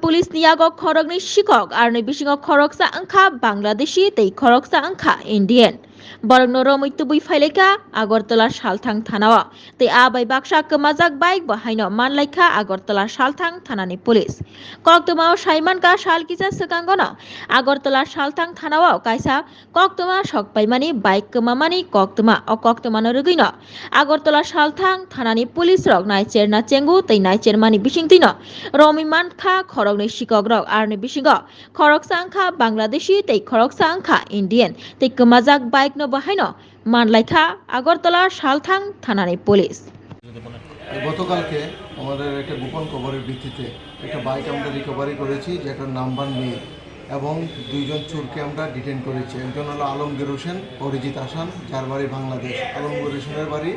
Pulis niyagok khorok ni shikok ar ni bisingo khorok sa angkha Bangladeshi tei khorok sa angkha Indian. Borok no romoi tubui faileka Agartala Salthang Thanao tei abai baksa kemajak bike bahaino manlaikha Agartala Salthang Thanani pulis. Koktoma Saimanka Salkisa Sekangono Agartala Salthang Thanao kaisa koktoma sokpaimani bike kemamani koktoma o koktoma no rugino Agartala Salthang Thanani pulis rok naicher na chengu tei naicher mani bisingtino Romi mankha khorok ni sikok rok ar ni bisingo khorok sa angkha Bangladeshi tei no bahaino manlaikha Agartala Salthang Thanani pulis. গতকালকে আমাদের একটা গোপন খবরের ভিত্তিতে একটা bike আমরা recovery করেছি যেটার নাম্বার নেই, এবং দুইজন চোরকে আমরা ডিটেন করেছি। একজন হলো আলমগীর হোসেন, অরিজিৎ আসান, যার বাড়ি বাংলাদেশ। আলমগীর হোসেনের বাড়ি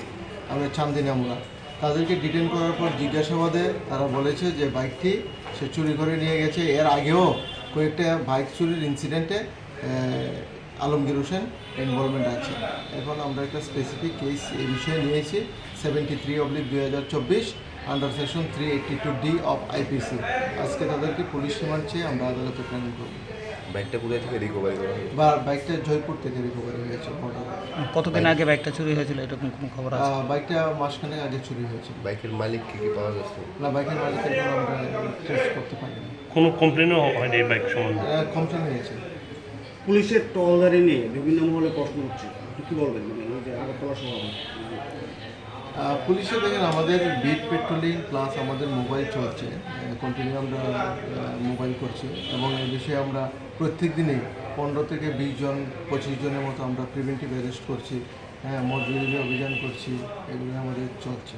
আমরা চান্দিনামুলা তাদেরকে ডিটেন করার পর জিজ্ঞাসাবাদে তারা বলেছে যে বাইকটি সে চুরি করে নিয়ে গেছে। এর আগেও কয়েকটা বাইক চুরির ইনসিডেন্টে আলমগীর হোসেন ইনভলভমেন্ট আছে। এখন আমরা একটা স্পেসিফিক কেস এই বিষয়ে নিয়েছি সেভেন্টি থ্রি অব্লিক দুই হাজার চব্বিশ under section three eighty two D of IPC আজকে তাদেরকে পুলিশ রিমান্ড চেয়ে আমরা আদালতে প্রেরণ করব। বাইকটা কোথায় থেকে রিকভারি করা হয়েছে? বা বাইকটা জয়পুর থেকে রিকভারি হয়েছে। কতদিন আগে বাইকটা চুরি হয়েছিল? এরকম কোনো খবর আছে? বাইকটা মাসখানেক আগে চুরি হয়েছে বাইকের মালিক কি কি পাওয়া যাচ্ছে? না বাইকের মালিকের কোনো আমরা ট্রেস করতে পারিনি। কোনো কমপ্লেনও হয়নি এই বাইক সম্বন্ধে? কমপ্লেন হয়েছে। পুলিশের টহলদারি নিয়ে বিভিন্ন মহলে প্রশ্ন হচ্ছে কি বলবেন? মানে আগরতলা আহ, পুলিশে দেখেন আমাদের বিট পেট্রোলিং প্লাস আমাদের মোবাইল চলছে কন্টিনিউ আমরা মোবাইল করছি। এবং এই বিষয়ে আমরা প্রত্যেক দিনেই পনেরো থেকে বিশ জন পঁচিশ জনের মতো আমরা প্রিভেন্টিভ অ্যারেস্ট করছি হ্যাঁ বিরোধী অভিযান করছি এগুলো আমাদের চলছে।